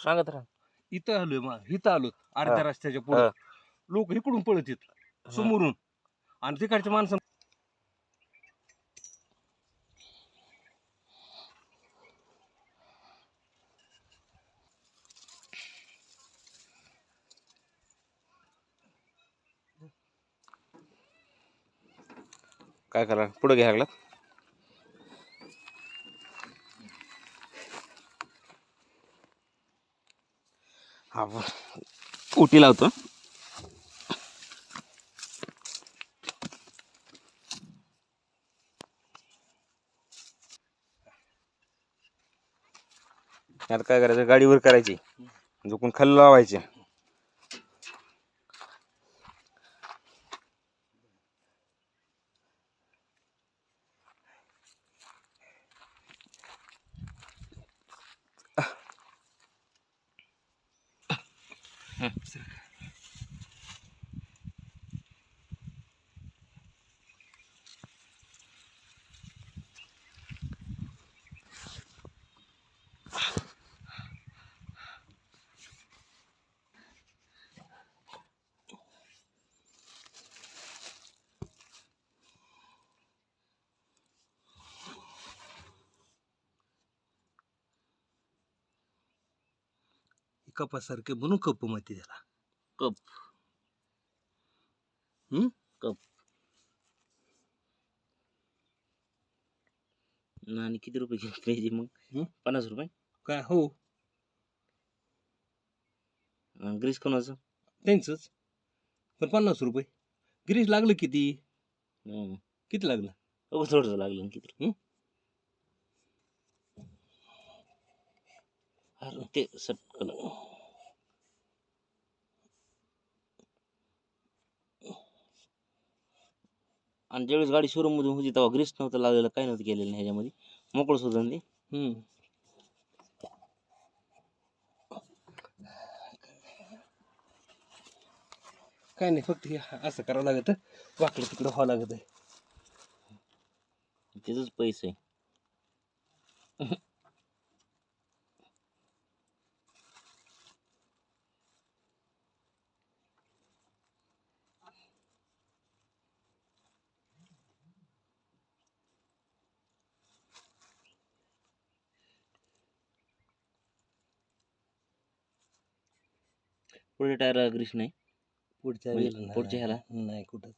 सांगत राहा. इथं आलोय मग इथं आलो अर्ध्या. रस्त्याच्या पुढे. हा. लोक इकडून पळत येत समोरून. आणि तिकडच्या माणसं काय करा? पुढे घ्या लागला हा ब- उटी लावतो. आता काय करायचं? गाडीवर करायची. झुकून खाली लावायचे. ಹ್ಞೂ कपासारखे म्हणून कप माहिती त्याला. कप. हम्म? कप. आणि किती रुपये घेतले पाहिजे मग? पन्नास रुपये? काय हो. ग्रीस कोणाचं? त्यांचंच. पण पन्नास रुपये. गिरीश लागलं किती. किती लागलं? अहो, थोडंसं लागलं किती? अरे ते सटकन आणि ज्यावेळेस गाडी शोरूम मधून होती तेव्हा ग्रीस नव्हतं लावलेलं काही नव्हतं केलेलं ह्याच्यामध्ये. मोकळं सुद्धा ते. काय नाही फक्त हे असं करावं लागत वाकडं तिकडं व्हावं लागत. त्याचंच पैसे. पुढे टायर ग्रीस नाही पुढच्या म्हणजे पुढच्या ह्याला? नाही कुठं